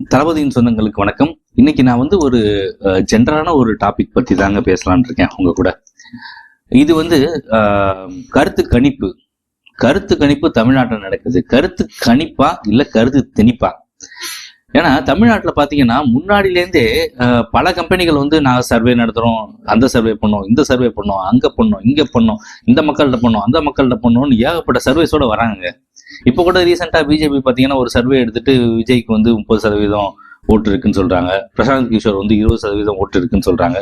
தளபதியின் சொந்தங்களுக்கு வணக்கம். இன்னைக்கு நான் வந்து ஒரு ஜென்ரலான ஒரு டாபிக் பத்தி தாங்க பேசலாம்னு இருக்கேன் உங்க கூட. இது வந்து கருத்து கணிப்பு. கருத்து கணிப்பு தமிழ்நாட்டில் நடக்குது. கருத்து கணிப்பா இல்ல கருத்து திணிப்பா? ஏன்னா தமிழ்நாட்டில் பார்த்தீங்கன்னா முன்னாடிலேருந்தே பல கம்பெனிகள் வந்து நாங்கள் சர்வே நடத்துகிறோம் அந்த சர்வே பண்ணோம் இந்த சர்வே பண்ணோம் அங்கே பண்ணோம் இங்கே பண்ணோம் இந்த மக்கள்கிட்ட பண்ணோம் அந்த மக்கள்கிட்ட பண்ணோம்னு ஏகப்பட்ட சர்வேஸோட வராங்க இப்போ கூட ரீசெண்டாக பிஜேபி பார்த்தீங்கன்னா ஒரு சர்வே எடுத்துட்டு விஜய்க்கு வந்து முப்பது சதவீதம் ஓட்டு இருக்குன்னு சொல்றாங்க. பிரசாந்த் கிஷோர் வந்து இருபது சதவீதம் ஓட்டு இருக்குன்னு சொல்றாங்க.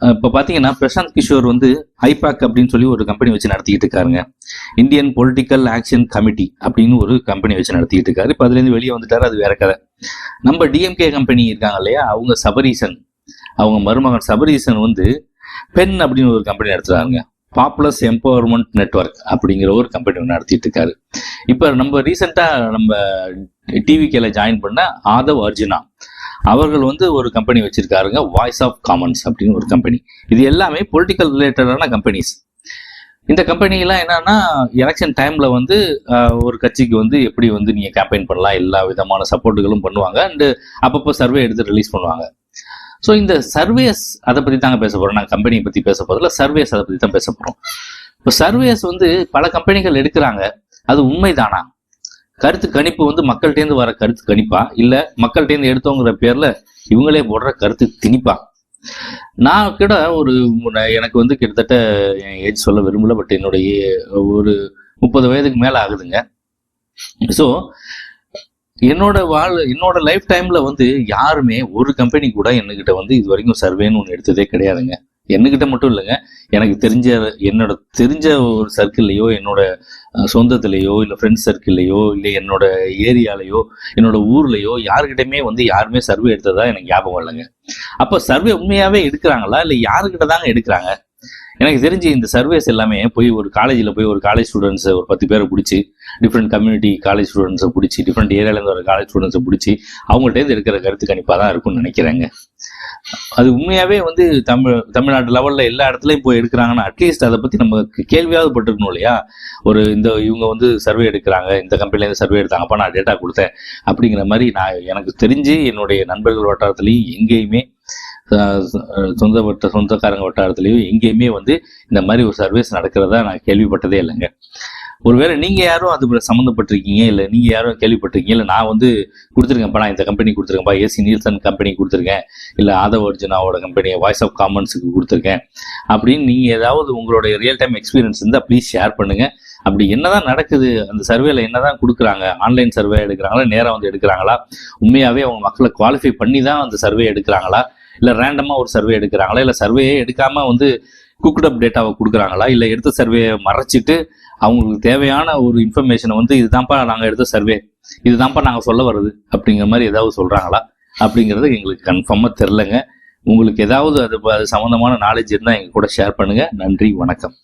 இப்போ பார்த்தீங்கன்னா பிரசாந்த் கிஷோர் வந்து ஐபாக் அப்படின்னு சொல்லி ஒரு கம்பெனி வச்சு நடத்திக்கிட்டு இருக்காருங்க. இந்தியன் பொலிட்டிக்கல் ஆக்ஷன் கமிட்டி அப்படின்னு ஒரு கம்பெனி வச்சு நடத்திக்கிட்டு இருக்காரு. இப்போ அதுலேருந்து வெளியே வந்துட்டாரு அது வேற கதை. நம்ம டிஎம்கே கம்பெனி இருக்காங்க இல்லையா? அவங்க சபரீசன். அவங்க மருமகன் சபரீசன் வந்து பென் அப்படின்னு ஒரு கம்பெனி நடத்துறாருங்க. பாப்புலஸ் எம்பவர்மெண்ட் நெட்வொர்க் அப்படிங்கிற ஒரு கம்பெனி ஒன்று நடத்திட்டு இருக்காரு. இப்போ நம்ம ரீசெண்டாக நம்ம டிவிகேல ஜாயின் பண்ண ஆதவ் அர்ஜுனா. அவர்கள் வந்து ஒரு கம்பெனி வச்சிருக்காருங்க வாய்ஸ் ஆஃப் காமன்ஸ் அப்படின்னு ஒரு கம்பெனி இது எல்லாமே பொலிட்டிக்கல் ரிலேட்டடான கம்பெனிஸ் இந்த கம்பெனிலாம் என்னன்னா எலெக்ஷன் டைம்ல வந்து ஒரு கட்சிக்கு வந்து எப்படி வந்து நீங்க கேம்பெயின் பண்ணலாம் எல்லா விதமான சப்போர்ட்டுகளும் பண்ணுவாங்க. அண்டு அப்பப்போ சர்வே எடுத்து ரிலீஸ் பண்ணுவாங்க. ஸோ இந்த சர்வேஸ் அதை பற்றி தாங்க பேச போகிறோம் நாங்கள் கம்பெனியை பற்றி பேச போகிறதுல சர்வேஸ் அதை பற்றி தான் பேச போகிறோம் இப்போ சர்வேஸ் வந்து பல கம்பெனிகள் எடுக்கிறாங்க. அது உண்மைதானா? கருத்து கணிப்பு வந்து மக்கள்கிட்டேருந்து வர கருத்து கணிப்பா? இல்லை மக்கள்கிட்டேருந்து எடுத்தோங்கிற பேரில் இவங்களே போடுற கருத்து திணிப்பா? நான் கூட ஒரு எனக்கு வந்து கிட்டத்தட்ட என் ஏஜ் சொல்ல விரும்பல பட் என்னுடைய ஒரு முப்பது வயதுக்கு மேலே ஆகுதுங்க. ஸோ என்னோட வாழ் என்னோட லைஃப் டைமில் வந்து யாருமே ஒரு கம்பெனி கூட என்கிட்ட வந்து இது வரைக்கும் சர்வேன்னு ஒன்று எடுத்ததே கிடையாதுங்க. என்கிட்ட மட்டும் இல்லைங்க. எனக்கு தெரிஞ்ச என்னோட தெரிஞ்ச ஒரு சர்க்கிள்லையோ என்னோட சொந்தத்திலேயோ இல்லை ஃப்ரெண்ட்ஸ் சர்க்கிள்லையோ இல்லை என்னோட ஏரியாலேயோ என்னோட ஊர்லேயோ யாருக்கிட்டையுமே வந்து யாருமே சர்வே எடுத்ததா எனக்கு ஞாபகம் இல்லைங்க. அப்போ சர்வே உண்மையாகவே எடுக்கிறாங்களா? இல்லை யாருக்கிட்ட தாங்க எடுக்கிறாங்க? எனக்கு தெரிஞ்சு இந்த சர்வேஸ் எல்லாமே போய் ஒரு காலேஜில் போய் ஒரு காலேஜ் ஸ்டூடெண்ட்ஸை ஒரு பத்து பேரை பிடிச்சி டிஃப்ரெண்ட் கம்யூனிட்டி காலேஜ் ஸ்டூடெண்ட்ஸை பிடிச்சி டிஃப்ரெண்ட் ஏரியாலேருந்து வர காலேஜ் ஸ்டூடெண்ட்ஸை பிடிச்சி அவங்கள்ட்டேருந்து இருக்கிற கருத்து கணிப்பாக தான் இருக்கும்னு நினைக்கிறேங்க. அது உண்மையாகவே வந்து தமிழ் தமிழ்நாட்டு லெவலில் எல்லா இடத்துலையும் போய் எடுக்கிறாங்கன்னா அட்லீஸ்ட் அதை பற்றி நம்ம கேள்வியாவது பட்டிருக்கணும் இல்லையா? ஒரு இந்த இவங்க வந்து சர்வே எடுக்கிறாங்க இந்த கம்பெனிலேருந்து சர்வே எடுத்தாங்கப்பா நான் டேட்டா கொடுத்தேன் அப்படிங்கிற மாதிரி நான் எனக்கு தெரிஞ்சு என்னுடைய நண்பர்கள் வட்டாரத்துலேயும் எங்கேயுமே சொந்த வட்ட சொந்தக்காரங்க வட்டாரத்துலேயும் எங்கேயுமே வந்து இந்த மாதிரி ஒரு சர்வீஸ் நடக்கிறதா நான் கேள்விப்பட்டதே இல்லைங்க. ஒருவேளை நீங்கள் யாரும் அது சம்மந்தப்பட்டிருக்கீங்க இல்லை நீங்கள் யாரும் கேள்விப்பட்டிருக்கீங்க இல்லை நான் வந்து கொடுத்துருக்கேன்ப்பா நான் இந்த கம்பெனி கொடுத்துருக்கேன்ப்பா ஏசி நீல்சன் கம்பெனி கொடுத்துருக்கேன் இல்லை ஆதவ அர்ஜுனாவோட கம்பெனி வாய்ஸ் ஆஃப் காமன்ஸுக்கு கொடுத்துருக்கேன் அப்படின்னு நீங்கள் ஏதாவது உங்களுடைய ரியல் டைம் எக்ஸ்பீரியன்ஸ் இருந்தால் ப்ளீஸ் ஷேர் பண்ணுங்கள் அப்படி என்னதான் நடக்குது அந்த சர்வேல என்னதான் கொடுக்குறாங்க ஆன்லைன் சர்வே எடுக்கிறாங்களா நேராக வந்து எடுக்கிறாங்களா உண்மையாகவே அவங்க மக்களை குவாலிஃபை பண்ணி தான் அந்த சர்வே எடுக்கிறாங்களா இல்லை ரேண்டமாக ஒரு சர்வே எடுக்கிறாங்களா? இல்லை சர்வேயே எடுக்காமல் வந்து குக்ட் அப் டேட்டாவை கொடுக்குறாங்களா? இல்லை எடுத்த சர்வேயை மறைச்சிட்டு அவங்களுக்கு தேவையான ஒரு இன்ஃபர்மேஷனை வந்து இதுதான்ப்பா நாங்கள் எடுத்த சர்வே இதுதான்ப்பா நாங்கள் சொல்ல வருது அப்படிங்கிற மாதிரி ஏதாவது சொல்கிறாங்களா அப்படிங்கிறது எங்களுக்கு கன்ஃபார்மாக தெரிலங்க. உங்களுக்கு ஏதாவது அது அது சம்மந்தமான நாலேஜ் இருந்தால் எங்கள் கூட ஷேர் பண்ணுங்கள் நன்றி வணக்கம்.